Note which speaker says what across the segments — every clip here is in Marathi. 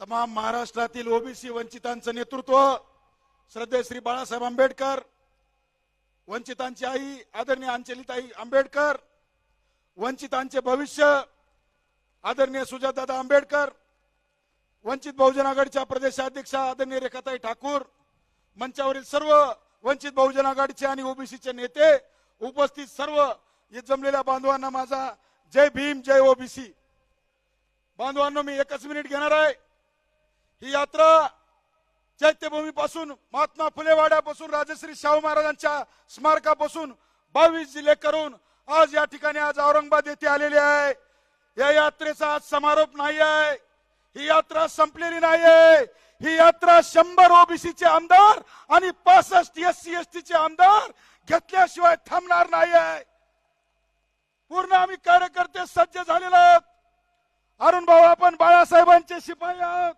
Speaker 1: तमाम महाराष्ट्रातील ओबीसी वंचितांचं नेतृत्व श्रद्धे श्री बाळासाहेब आंबेडकर वंचितांची आई आदरणीय अंजलिताई आंबेडकर वंचितांचे भविष्य आदरणीय सुजातदादा आंबेडकर वंचित बहुजन आघाडीच्या प्रदेशाध्यक्षा आदरणीय रेखाताई ठाकूर मंचावरील सर्व वंचित बहुजन आघाडीचे आणि ओबीसीचे नेते उपस्थित सर्व जमलेल्या बांधवांना माझा जय भीम जय ओबीसी. बांधवांना मी एकच मिनिट घेणार आहे. ही यात्रा चैत्यभूमीपासून महात्मा फुलेवाड्यापासून राजश्री शाहू महाराजांच्या स्मारकापासून बावीस जिल्हे करून आज या ठिकाणी आज औरंगाबाद येथे आलेले आहे. या यात्रेचा आज समारोप नाही आहे. ही यात्रा संपलेली नाही आहे. ही यात्रा शंभर ओबीसीचे आमदार आणि पासष्ट एस सी एस टीचे आमदार घेतल्याशिवाय थांबणार नाही आहे. पूर्ण आम्ही कार्यकर्ते सज्ज झालेलो आहोत. अरुण भाऊ आपण बाळासाहेबांचे शिपाई आहोत.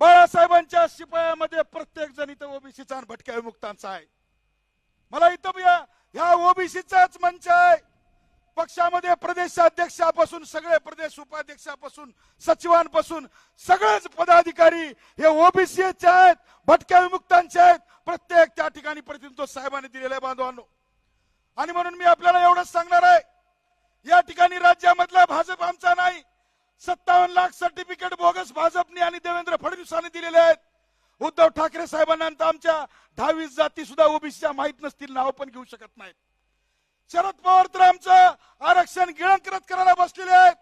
Speaker 1: बाळासाहेबांच्या शिपायामध्ये प्रत्येक जण इथं ओबीसीचा आणि भटक्या विमुक्तांचा आहे. मला इथं ह्या ओबीसीचाच मंच आहे. पक्षामध्ये प्रदेशाध्यक्षापासून सगळे प्रदेश उपाध्यक्षापासून सचिवांपासून सगळेच पदाधिकारी हे ओबीसीचे आहेत भटक्या विमुक्तांचे आहेत. प्रत्येक त्या ठिकाणी प्रतिनिधित्व साहेबांनी दिलेलं आहे बांधवांनो. आणि म्हणून मी आपल्याला एवढंच सांगणार आहे या ठिकाणी राज्यामधला भाजप आमचा नाही. सत्तावन्न लाख सर्टिफिकेट बोगस भाजपने आणि देवेंद्र फडणवीसांनी दिलेले आहेत. उद्धव ठाकरे साहेबांना तर आमच्या दहावीस जाती सुद्धा ओबीसीच्या माहीत नसतील नाव पण घेऊ शकत नाहीत. शरद पवार तर आमचं आरक्षण गिळंकृत करायला बसलेले आहेत.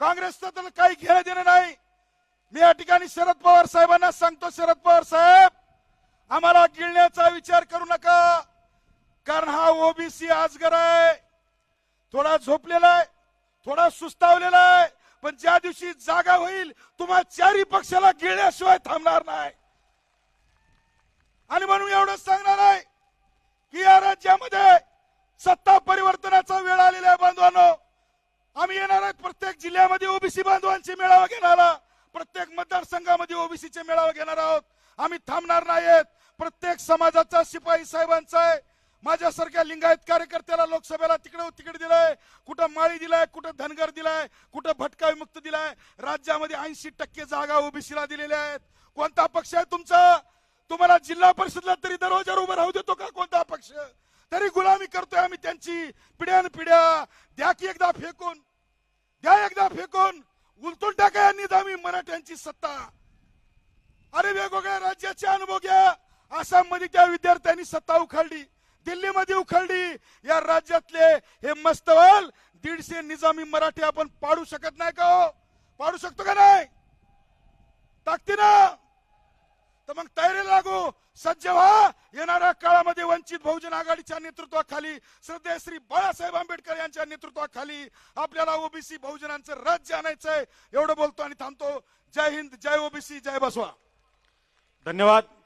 Speaker 1: काँग्रेसचं तर काही घेणं देणं नाही. मी या ठिकाणी शरद पवार साहेबांना सांगतो शरद पवार साहेब आम्हाला गिळण्याचा विचार करू नका. कारण हा ओबीसी आजगर आहे. थोडा झोपलेला आहे थोडा सुस्तावलेला आहे. पण ज्या दिवशी जागा होईल तुम्हा चारी पक्षाला गिळल्याशिवाय थांबणार नाही. आणि म्हणून एवढंच सांगणार आहे की या राज्यामध्ये सत्ता परिवर्तनाचा वेळ आलेला आहे बांधवांनो आम्ही येणार आहेत प्रत्येक जिल्ह्यामध्ये ओबीसी बांधवांची मेळावा घेणार प्रत्येक मतदारसंघामध्ये ओबीसीचे मेळावा घेणार आहोत. आम्ही थांबणार नाहीत. प्रत्येक समाजाचा शिपाई साहेबांचा आहे. माझ्यासारख्या लिंगायत कार्यकर्त्याला लोकसभेला तिकडे तिकीट दिलंय कुठं माळी दिलाय कुठं धनगर दिलाय कुठं भटका विमुक्त दिलाय. राज्यामध्ये ऐंशी टक्के जागा ओबीसीला दिलेल्या आहेत. कोणता पक्ष आहे तुमचा? तुम्हाला जिल्हा परिषदला तरी दरवाजावर उभं राहू देतो का कोणता पक्ष? तरी गुलामी करतोय आम्ही त्यांची. पिढ्यान पिढ्या द्या की एकदा फेकून. द्या एकदा फेकून. उलटून टाका यांनी आम्ही मराठ्यांची सत्ता. अरे वेगवेगळ्या राज्याचे अनुभव घ्या. आसाममध्ये त्या विद्यार्थ्यांनी सत्ता उखाडली. दिल्लीमध्ये उखळली. या राज्यातले हे मस्तवाल दीडशे निजामी मराठी आपण पाडू शकत नाही का हो? पाडू शकतो का नाही? टाकते ना. तर मग तयारी लागू. सज्ज व्हा. येणाऱ्या काळामध्ये वंचित बहुजन आघाडीच्या नेतृत्वाखाली श्रद्धे श्री बाळासाहेब आंबेडकर यांच्या नेतृत्वाखाली आपल्याला ओबीसी बहुजनांचं राज्य आणायचंय एवढं बोलतो आणि थांबतो. जय हिंद जय ओबीसी जय बसवा.
Speaker 2: धन्यवाद.